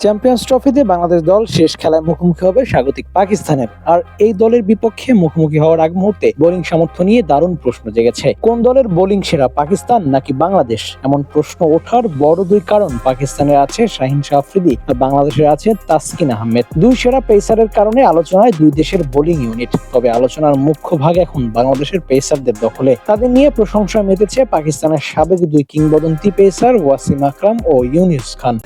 Champions ট্রফিতে বাংলাদেশ দল শেষ খেলায় মুখোমুখি হবে স্বাগতিক পাকিস্তানের। আর এই দলের বিপক্ষে মুখোমুখি হওয়ার আগ মুহূর্তে বোলিং সামর্থ্য নিয়ে দারুণ প্রশ্ন জেগেছে। কোন দলের বোলিং সেরা, পাকিস্তান নাকি বাংলাদেশ? এমন প্রশ্ন ওঠার বড় দুই কারণ পাকিস্তানের আছে শাহিন শাহ আফ্রিদি আর বাংলাদেশের আছে তাসকিন আহমেদ। দুই সেরা পেসারের কারণে আলোচনায় দুই দেশের বোলিং ইউনিট। তবে আলোচনার মুখ্য ভাগ এখন বাংলাদেশের পেসারদের দখলে। তাদের নিয়ে প্রশংসা মেতেছে পাকিস্তানের সাবেক দুই কিংবদন্তি পেসার ওয়াসিম আকরাম ও ইউনিস খান।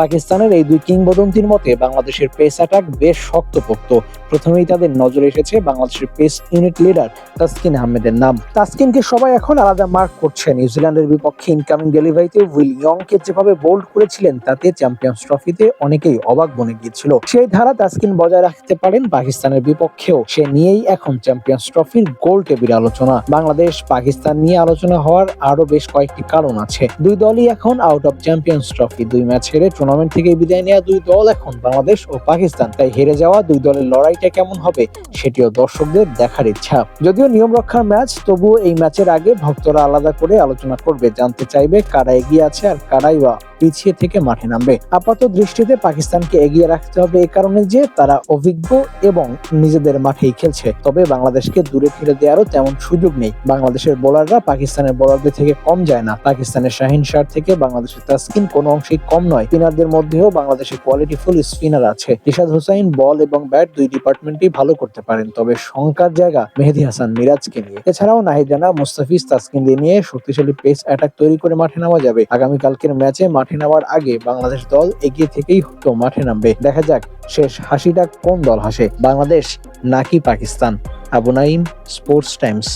পাকিস্তানের এই দুই কিংবদন্তির মতে বাংলাদেশের পেস অ্যাটাক বেশ শক্তপোক্ত। প্রথমেই তাদের নজরে এসেছে বাংলাদেশের পেস ইউনিট লিডার তাসকিন আহমেদের নাম। তাসকিনকে সবাই এখন আলাদা মার্ক করছে। নিউজিল্যান্ডের বিপক্ষে ইনকামিং ডেলিভারিতে উইল ইয়ংকে যেভাবে বোল্ড করেছিলেন, তাতে চ্যাম্পিয়ন্স ট্রফিতে অনেকেই অবাক বনে গিয়েছিল। সেই ধারা তাসকিন বজায় রাখতে পারেন পাকিস্তানের বিপক্ষেও। সে নিয়েই এখন চ্যাম্পিয়ন্স ট্রফির গোল টেবিল আলোচনা। বাংলাদেশ, পাকিস্তান নিয়ে আলোচনা হওয়ার আরও বেশ কয়েকটি কারণ আছে। দুই দলই এখন আউট অফ চ্যাম্পিয়ন্স ট্রফি দুই ম্যাচ হেরে টুর্নামেন্ট থেকে বিদায় নেওয়া দুই দল এখন বাংলাদেশ ও পাকিস্তান। তাই হেরে যাওয়া দুই দলের লড়াইটা কেমন হবে সেটিও দর্শকদের দেখার ইচ্ছা। যদিও নিয়ম রক্ষার ম্যাচ, তবুও এই ম্যাচের আগে ভক্তরা আলাদা করে আলোচনা করবে, জানতে চাইবে কারা এগিয়ে আছে আর কারাই বা পিছিয়ে থেকে মাঠে নামবে। আপাত দৃষ্টিতে পাকিস্তানকে এগিয়ে রাখতে হবে এই কারণে যে তারা অভিজ্ঞ এবং নিজেদের মাঠেই খেলছে। তবে বাংলাদেশকে দূরে ঠেলে দেওয়ারও তেমন সুযোগ নেই। বাংলাদেশের বোলাররা পাকিস্তানের বোলারদের থেকে কম যায় না। পাকিস্তানের শাহিন শাহ থেকে বাংলাদেশের তাসকিন কোনো অংশেই কম নয়। স্পিনারদের মধ্যেও বাংলাদেশের কোয়ালিটিফুল স্পিনার আছে। রিশাদ হুসাইন বল এবং ব্যাট দুই ডিপার্টমেন্টই ভালো করতে পারেন, তবে শঙ্কার জায়গা মেহেদি হাসান মিরাজকে নিয়ে। এছাড়াও নাহিদ রানা, মুস্তাফিজ তাসকিনদের নিয়ে শক্তিশালী পেস অ্যাটাক তৈরি করে মাঠে নামা যাবে। আগামীকালকের ম্যাচে মাঠে নামার আগে বাংলাদেশ দল এগিয়ে থেকেই হয়তো মাঠে নামবে। দেখা যাক শেষ হাসিটা কোন দল হাসে, বাংলাদেশ নাকি Pakistan? Abu Naim sports Times